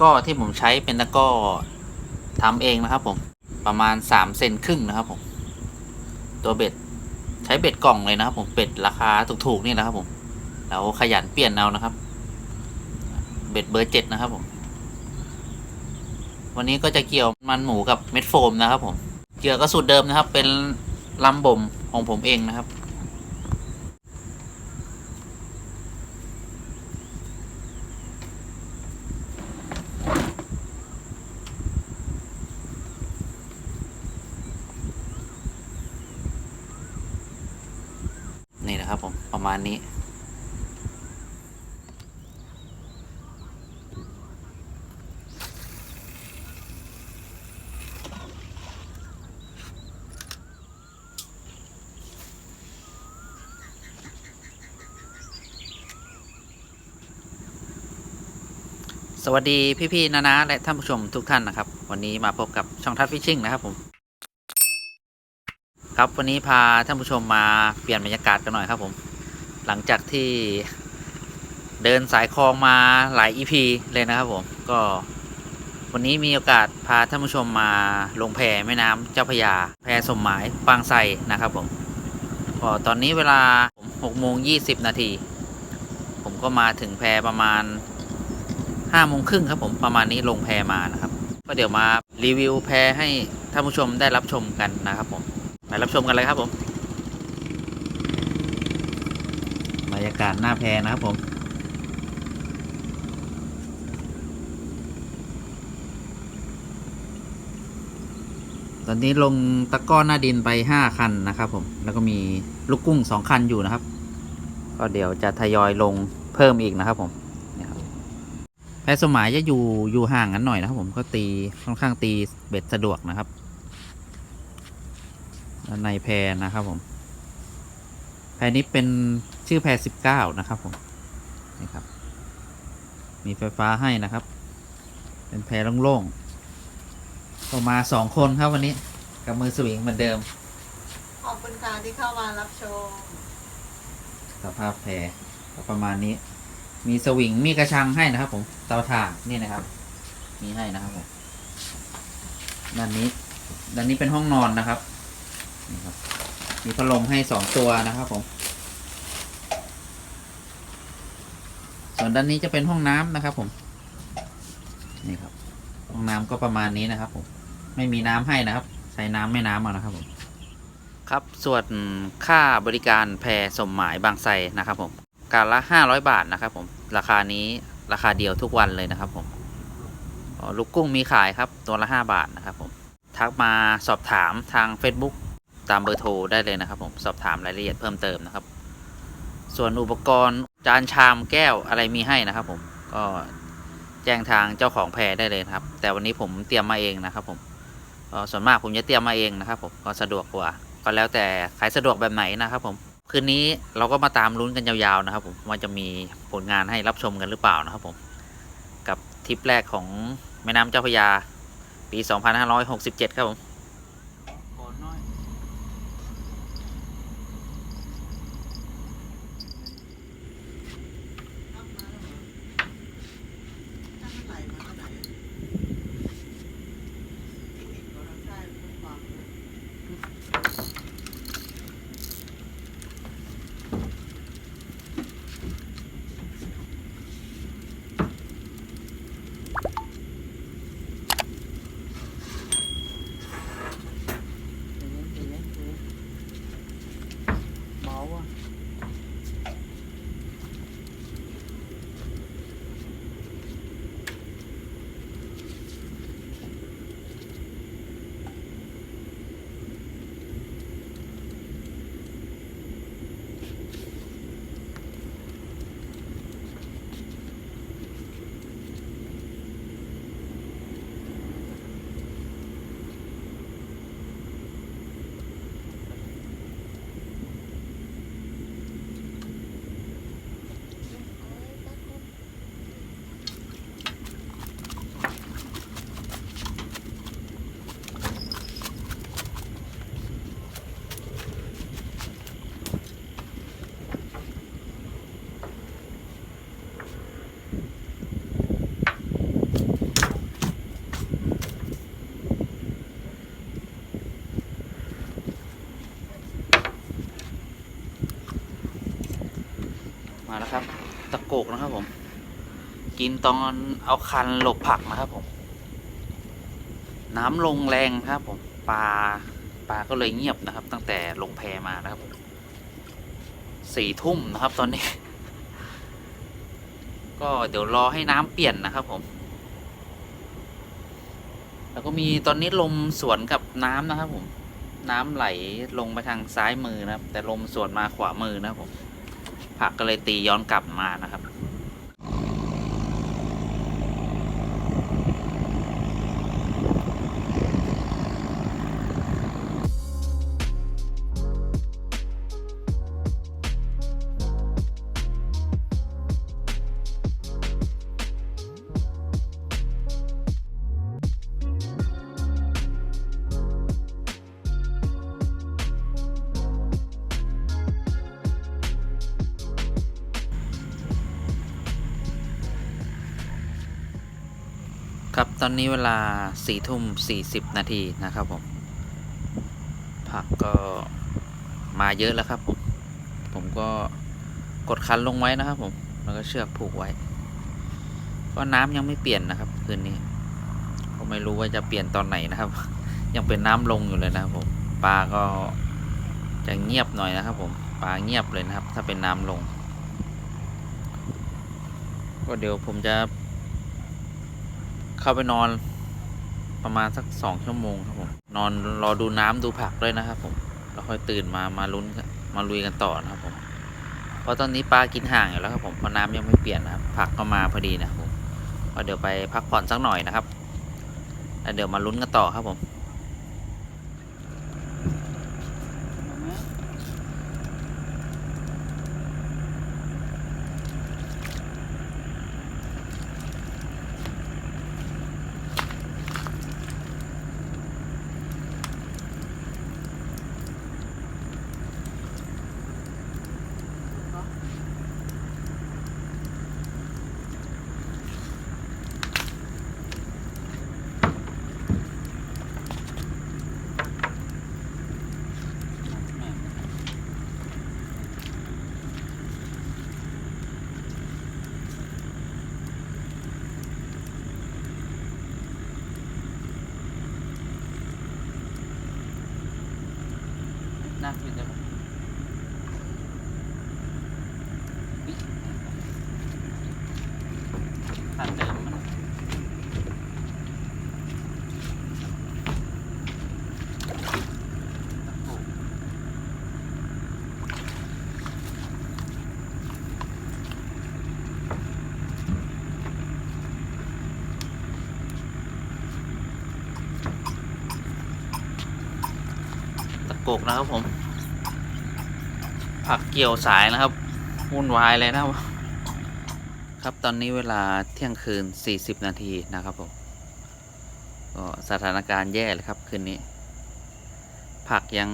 กร้อที่ผมใช้เป็นตะกร้อทำเองนะครับผมประมาณสามเซนครึ่งนะครับผม ตัวเบ็ดใช้เบ็ดกล่องเลยนะครับผมเบ็ดราคาถูกๆนี่นะครับผมแล้วขยันเปลี่ยนเอานะครับ เบ็ดเบอร์เจ็ดนะครับผม วันนี้ก็จะเกี่ยวมันหมูกับเม็ดโฟมนะครับผมเกี่ยวก็สูตรเดิมนะครับ เป็นลำบ่มของผมเองนะครับ นี่นะครับผมประมา ณนี้ สวัสดีพี่ๆนานาและท่านผู้ชมทุกท่านนะครับ วันนี้มาพบกับช่องทัศฟิชชิ่งนะครับผมครับ วันนี้พาท่านผู้ชมมาเปลี่ยนบรรยากาศกันหน่อยครับผม หลังจากที่เดินสายคลองมาหลาย EP เลยนะครับผมก็วันนี้มีโอกาสพาท่านผู้ชมมาลงแพแม่น้ำเจ้าพยา แพสมหมายปางไทรนะครับผมก็ตอนนี้เวลา6โมง20 นาที ผมก็มาถึงแพประมาณห้าโมงครึ่งครับผมประมาณนี้ลงแพมานะครับ ก็เดี๋ยวมารีวิวแพให้ท่านผู้ชมได้รับชมกันนะครับผมไปรับชมกันเลยครับผมบ รรยากาศหน้าแพนะครับผม ตอนนี้ลงตะก้อนหน้าดินไปห้าคันนะครับผม แล้วก็มีลูกกุ้งสองคันอยู่นะครับ ก็เดี๋ยวจะทยอยลงเพิ่มอีกนะครับผมเนี่ยครับแพสมายจะอยู่อยู่ห่างกันหน่อยนะครับผมก็ตีค่อนข้างตีเบ็ดสะดวกนะครับในแพนะครับผม แพนี้เป็น ชื่อแพสิบเก้านะครับผมนี่ครับ มีไฟฟ้าให้นะครับ เป็นแพโล่งๆก็มาสองคนครับวันนี้ กับมือสวิงเหมือนเดิม ขอบคุณค่ะที่เข้ามารับชมสภาพแพก็ประมาณนี้ มีสวิงมีกระชังให้นะครับ ผมเตาถ่านนี่นะครับ มีให้นะครับผมด้านนี้ด้านนี้เป็นห้องนอนนะครับนี่ครับมีพัดลมให้สองตัวนะครับผม ส่วนด้านนี้จะเป็นห้องน้ำนะครับ ผม นี่ครับ ห้องน้ำก็ประมาณนี้นะครับ ผม ไม่มีน้ำให้นะครับ ใช้น้ำไม่น้ำเอานะครับ ผม ครับ ส่วนค่าบริการแพรสมหมายบางไทรนะครับผมการละ500บาทนะครับ ผม ราคานี้ราคาเดียวทุกวันเลยนะครับ ผมลูกกุ้งมีขายครับ ตัวละ5บาทนะครับ ผม ทักมาสอบถามทาง Facebook ตามเบอร์โทรได้เลยนะครับ ผม สอบถามรายละเอียดเพิ่มเติมนะครับ ส่วนอุปกรณ์ จานชามแก้วอะไรมีให้นะครับ ผมก็แจ้งทางเจ้าของแพรได้เลยครับ แต่วันนี้ผมเตรียมมาเองนะครับ ผมก็ส่วนมากผมจะเตรียมมาเองนะครับ ผมก็สะดวกกว่า ก็แล้วแต่ใครสะดวกแบบไหนนะครับ ผมคืนนี้เราก็มาตามลุ้นกันยาวๆนะครับ ผมว่าจะมีผลงานให้รับชมกันหรือเปล่านะครับ ผมกับทริปแรกของแม่น้ำเจ้าพระยาปี 2567 ครับผม กนะครับผม กินตอนเอาคันหลบผักนะครับผม น้ำลงแรงครับผมปลาปลาก็เลยเงียบนะครับ ตั้งแต่ลงแพมานะครับผมสี่ทุ่มนะครับตอนนี้ ก็เดี๋ยวรอให้น้ำเปลี่ยนนะครับผม แล้วก็มีตอนนี้ลมสวนกับน้ำนะครับผมน้ำไหลลงไปทางซ้ายมือนะครับ แต่ลมสวนมาขวามือนะครับผมผักก็เลยตีย้อนกลับมานะครับ ครับตอนนี้เวลาสี่ทุ่มสี่สิบนาทีนะครับผม ผักก็มาเยอะแล้วครับผม ผมก็กดคันลงไว้นะครับผม แล้วก็เชือกผูกไว้ ก็น้ำยังไม่เปลี่ยนนะครับ คืนนี้ก็ไม่รู้ว่าจะเปลี่ยนตอนไหนนะครับ ยังเป็นน้ำลงอยู่เลยนะครับผมปลาก็จะเงียบหน่อยนะครับผมปลาเงียบเลยนะครับ ถ้าเป็นน้ำลง ก็เดี๋ยวผมจะ เข้าไปนอนประมาณสักสองชั่วโมงครับผม นอนรอดูน้ำดูผักด้วยนะครับผมแล้วค่อยตื่นมามาลุ้นมาลุยกันต่อนะครับผม เพราะตอนนี้ปลากินห่างอยู่แล้วครับผมเพราะน้ำยังไม่เปลี่ยนนะครับผักก็มาพอดีนะครับผมเดี๋ยวไปพักผ่อนสักหน่อยนะครับแล้วเดี๋ยวมาลุ้นกันต่อครับผม กกนะครับผม ผักเกี่ยวสายนะครับวุ่นวายเลยนะครับ ครับตอนนี้เวลาเที่ยงคืน 40 นาทีนะครับผมก็สถานการณ์แย่เลยครับคืนนี้ ผักยัง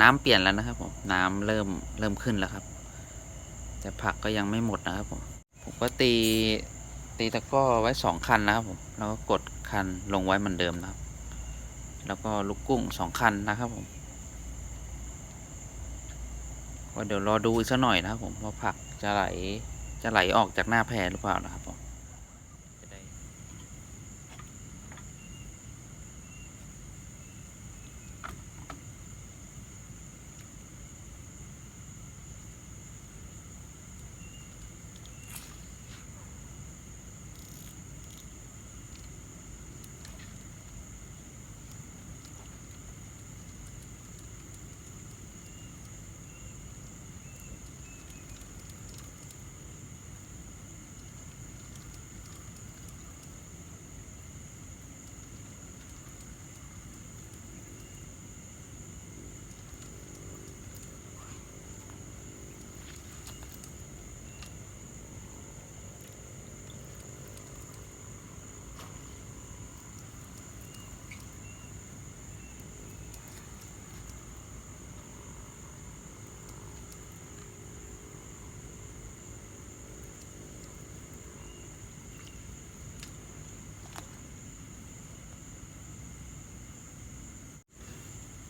น้ำเปลี่ยนแล้วนะครับผมน้ำเริ่มเริ่มขึ้นแล้วครับ แต่ผักก็ยังไม่หมดนะครับผมผมก็ตีตีตะก้อไว้สองคันนะครับผมแล้วก็กดคันลงไว้เหมือนเดิมนะครับ แล้วก็ลูกกุ้งสองคันนะครับผม ก็เดี๋ยวรอดูอีกสักหน่อยนะครับผมว่าผักจะไหลจะไหลออกจากหน้าแพหรือเปล่านะครับผม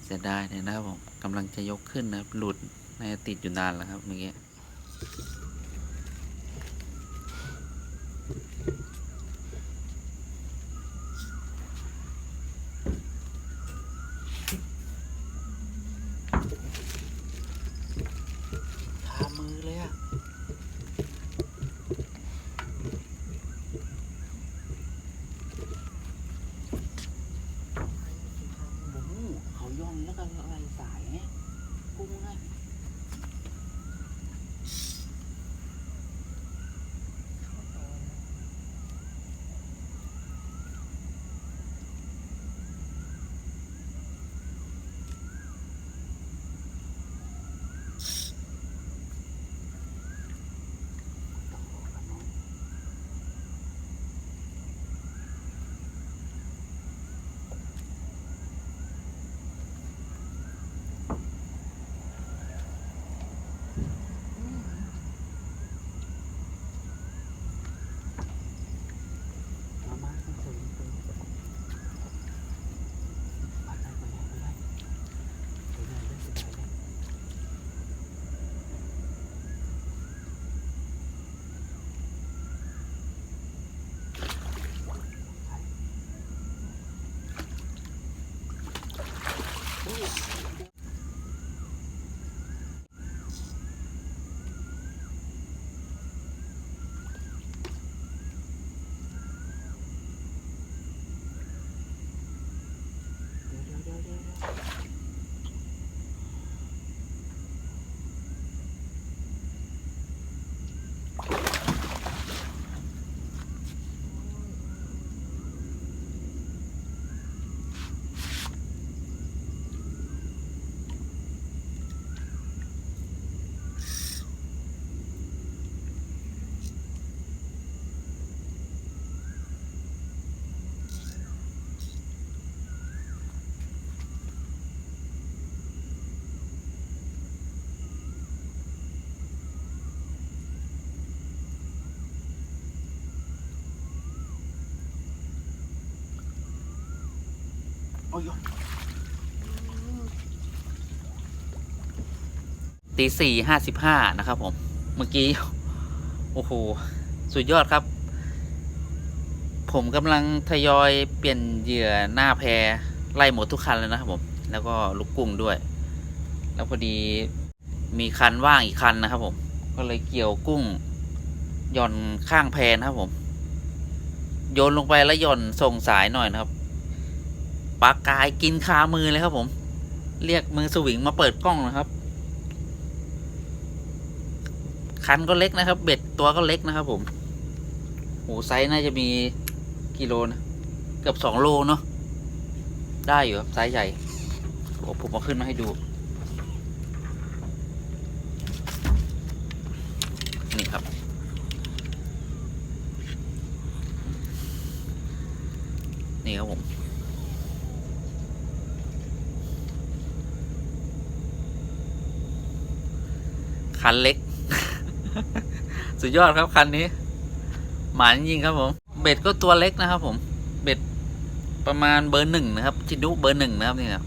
เสียดายเลยนะครับผมกำลังจะยกขึ้นนะครับหลุดในติดอยู่นานแล้วครับเมื่อกี้ ตีสี่ห้าสิบห้านะครับผมเมื่อกี้ โอ้โห สุดยอดครับ ผมกำลังทยอยเปลี่ยนเหยื่อหน้าแพไล่หมดทุกคันเลยนะครับผม แล้วก็ลูกกุ้งด้วย แล้วพอดีมีคันว่างอีกคันนะครับผม ก็เลยเกี่ยวกุ้งหย่อนข้างแพนะครับผม โยนลงไปแล้วหย่อนส่งสายหน่อยนะครับ ปลากายกินคามือเลยครับ ผม เรียกมือสวิงมาเปิดกล้องนะครับ คันก็เล็กนะครับ เบ็ดตัวก็เล็กนะครับ ผมโหไซส์น่าจะมีกิโลนะเกือบสองโลเนาะได้อยู่ครับไซส์ใหญ่ผมเอาขึ้นมาให้ดู นี่ครับ นี่ครับผม คั นเล็ก สุดยอดครับคันนี้ หมานยิงครับผม เบ็ดก็ตัวเล็กนะครับผม เบ็ดประมาณเบอร์หนึ่งนะครับ ชินุเบอร์หนึ่งนะครับนี่ครับ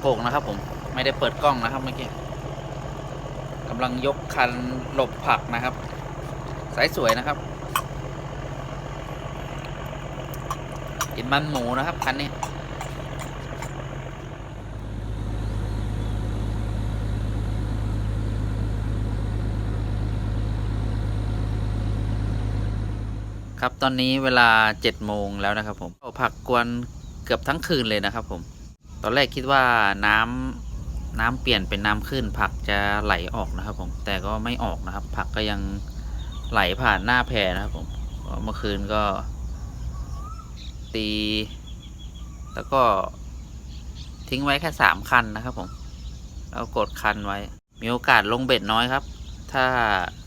โกกนะครับ ผมไม่ได้เปิดกล้องนะครับเมื่อกี้กำลังยกคันหลบผักนะครับ สายสวยนะครับ กินมันหมูนะครับคันนี้ครับตอนนี้เวลาเจ็ดโมงแล้วนะครับผมผักกวนเกือบทั้งคืนเลยนะครับผม ตอนแรกคิดว่าน้ำน้ำเปลี่ยนเป็นน้ำขึ้น ผักจะไหลออกนะครับ ผม แต่ก็ไม่ออกนะครับ ผักก็ยังไหลผ่านหน้าแพนะครับ ผมเมื่อคืนก็ ตี แล้วก็ทิ้งไว้แค่สามคันนะครับ ผมแล้วกดคันไว้ มีโอกาสลงเบ็ดน้อยครับ ถ้า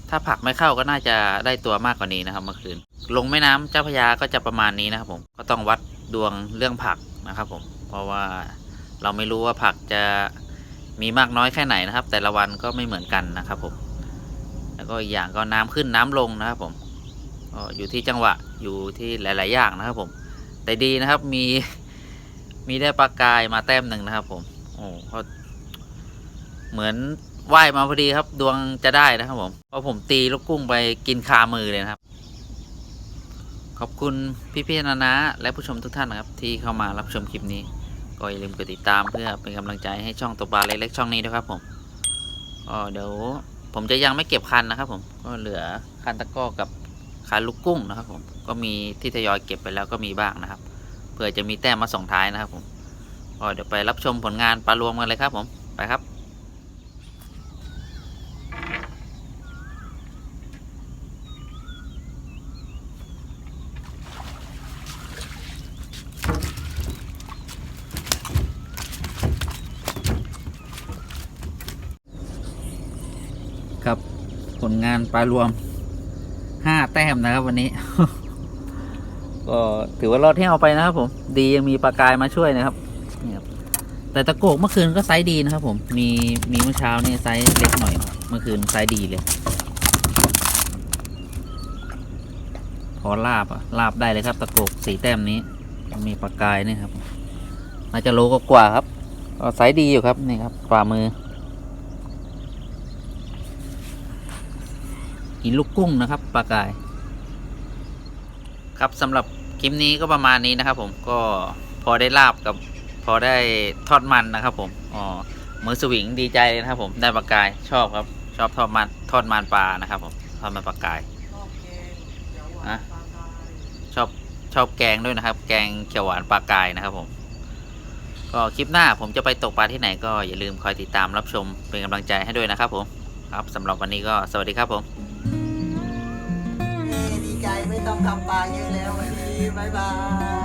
ถ้าผักไม่เข้าก็น่าจะได้ตัวมากกว่านี้นะครับ เมื่อคืน ลงแม่น้ำเจ้าพยาก็จะประมาณนี้นะครับ ผมก็ต้องวัดดวงเรื่องผักนะครับ ผม เพราะว่า เราไม่รู้ว่าผักจะมีมากน้อยแค่ไหนนะครับ แต่ละวันก็ไม่เหมือนกันนะครับผม แล้วก็อีกอย่างก็น้ำขึ้นน้ำลงนะครับผมก็อยู่ที่จังหวะอยู่ที่หลาย ๆ อย่างนะครับผม แต่ดีนะครับมีมีได้ปลากายมาแต้มหนึ่งนะครับ ผมโอ้ก็เหมือนว่ายมาพอดีครับ ดวงจะได้นะครับผมเพราะผมตีลูกกุ้งไปกินคามือเลยนะครับ ขอบคุณพี่ๆนานาและผู้ชมทุกท่านนะครับ ที่เข้ามารับชมคลิปนี้ ก็อย่าลืมกดติดตามเพื่อเป็นกำลังใจให้ช่องตกปลาเล็กๆช่องนี้ด้วยครับผมก็เดี๋ยวผมจะยังไม่เก็บคันนะครับผมก็เหลือคันตะก้อกับคันลูกกุ้งนะครับผมก็มีที่ทยอยเก็บไปแล้วก็มีบ้างนะครับเผื่อจะมีแต้มมาส่งท้ายนะครับผมก็เดี๋ยวไปรับชมผลงานปลารวมกันเลยครับผมไปครับ ผลงานปรวมห้าแต้มนะครับวันนี้ ก็ถือว่ารอดที่เอาไปนะครับผม ดียังมีปลากายมาช่วยนะครับนี่ครับ แต่ตะโกกเมื่อคืนก็ไซส์ดีนะครับ ผม มีมีเมื่อเช้านี่ไซส์เล็กหน่อย เมื่อคืนไซส์ดีเลย พอลาบอะลาบได้เลยครับ ตะโกกสีแต้มนี้ มีปลากายนี่ครับน่าจะโลกกว่าครับก็ไซส์ดีอยู่ครับนี่ครับฝ่ามือ กินลูกกุ้งนะครับปลากาย ครับสำหรับคลิปนี้ก็ประมาณนี้นะครับ ผมก็พอได้ลาบกับพอได้ทอดมันนะครับ ผมอ๋อมือสวิงดีใจเลยนะครับ ผมได้ปลากายชอบครับ ชอบทอดมันทอดมันปลานะครับ ผมทอดมันปลากายชอบแกงเดี๋ยวหวาอะนปลากายชอบชอบแกงด้วยนะครับ แกงเขียวหวานปลากายนะครับ ผมก็คลิปหน้าผมจะไปตกปลาที่ไหนก็อย่าลืมคอยติดตามรับชมเป็นกำลังใจให้ด้วยนะครับผม ครับสำหรับวันนี้ก็สวัสดีครับผมเย้ดีใจไม่ ต้องทำปลาเยอะแล้ววันนี้ บ๊ายบาย